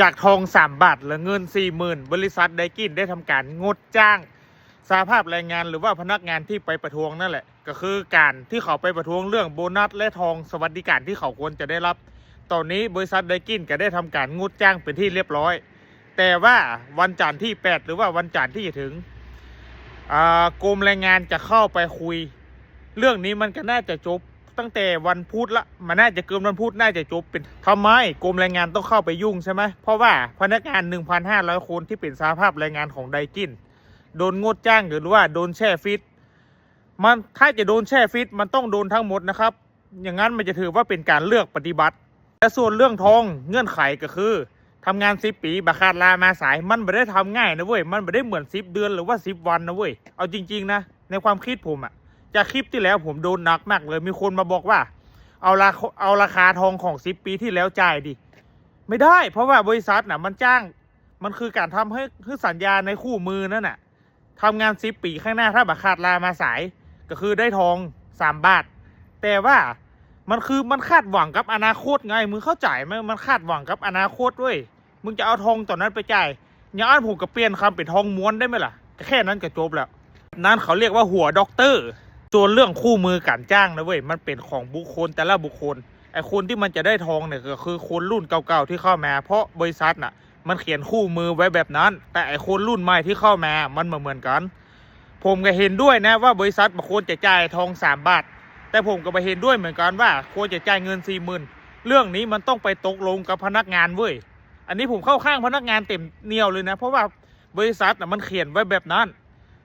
จากทองสามบาทเหลือเงินสี่หมื่นบริษัทไดกินได้ทำการงดจ้างสาภาพแรงงานหรือว่าพนักงานที่ไปประท้วงนั่นแหละ ก็คือการที่เขาไปประท้วงเรื่องโบนัสและทองสวัสดิการที่เขาควรจะได้รับ ตอนนี้บริษัทไดกินก็ได้ทำการงดจ้างเป็นที่เรียบร้อย แต่ว่าวันจันทร์ที่ 8 หรือว่าวันจันทร์ที่จะถึงกรมแรงงานจะเข้าไปคุย เรื่องนี้มันก็น่าจะจบ ตั้งแต่วันพุธละมันน่าจะเกินวันพุธน่าจะจบเป็นทำไมกรมแรงงานต้องเข้าไปยุ่งใช่ไหมเพราะว่าพนักงาน 1,500 คนที่เป็นสาภาพแรงงานของไดกินโดนงดจ้างหรือว่าโดนแช่ฟิตมันถ้าจะโดนแช่ฟิตมันต้องโดนทั้งหมดนะครับ อย่างนั้นมันจะถือว่าเป็นการเลือกปฏิบัติ และส่วนเรื่องทองเงื่อนไขก็คือทำงานสิบปีบาคาดลามาสายมันไม่ได้ทำง่ายนะเว้ยมันไม่ได้เหมือนสิบเดือนหรือว่าสิบวันนะเว้ยเอาจริง ๆ นะ ในความคิดผมอะ จากคลิปที่แล้วผมโดนหนักมากเลยมีคนมาบอกว่า เอาราคาเอาราคาทองของสิบปีที่แล้วจ่ายดิไม่ได้ เพราะว่าบริษัทน่ะมันจ้างมันคือการทำให้คือสัญญาในคู่มือนั่นน่ะทำงานสิบปีข้างหน้าถ้าบาคาดลามาสาย ก็คือได้ทองสามบาท แต่ว่ามันคือมันคาดหวังกับอนาคตไงมึงเข้าใจไหมมันคาดหวังกับอนาคตเว้ยมึงจะเอาทองตอนนั้นไปจ่ายอย่างนั้นผมก็เปลี่ยนคำเป็นทองม้วนได้ไหมล่ะแค่นั้นก็จบแล้ว นั่นเขาเรียกว่าหัวด็อกเตอร์ ส่วนเรื่องคู่มือการจ้างนะเว้ยมันเป็นของบุคคลแต่ละบุคคลไอ้คนที่มันจะได้ทองเนี่ยก็คือคนรุ่นเก่าๆที่เข้ามาเพราะบริษัทน่ะมันเขียนคู่มือไว้แบบนั้น แต่ไอ้คนรุ่นใหม่ที่เข้ามามันเหมือนกัน ผมก็เห็นด้วยนะว่าบริษัทมันควรจะจ่ายทองสามบาทแต่ผมก็ไปเห็นด้วยเหมือนกันว่าควรจะจ่ายเงินสี่หมื่นเรื่องนี้มันต้องไปตกลงกับพนักงานเว้ยอันนี้ผมเข้าข้างพนักงานเต็มเหนียวเลยนะ เพราะว่าบริษัทน่ะมันเขียนไว้แบบนั้น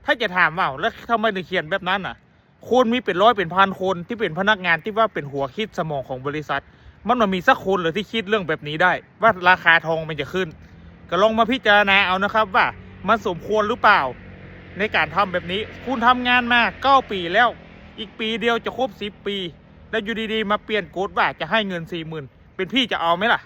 ถ้าจะถามว่าแล้วทำไมถึงเขียนแบบนั้นอะ คนมีเป็นร้อยเป็นพันคนที่เป็นพนักงานที่ว่าเป็นหัวคิดสมองของบริษัท มันมันมีสักคนหรือที่คิดเรื่องแบบนี้ได้ ว่าราคาทองมันจะขึ้น ก็ลองมาพิจารณาเอานะครับว่ามันสมควรหรือเปล่า ในการทำแบบนี้ คุณทำงานมาเก้าปีแล้ว อีกปีเดียวจะครบสิบปี แล้วอยู่ดีๆ มาเปลี่ยนโกฎว่าจะให้เงินสี่หมื่นเป็นพี่จะเอาไหมล่ะ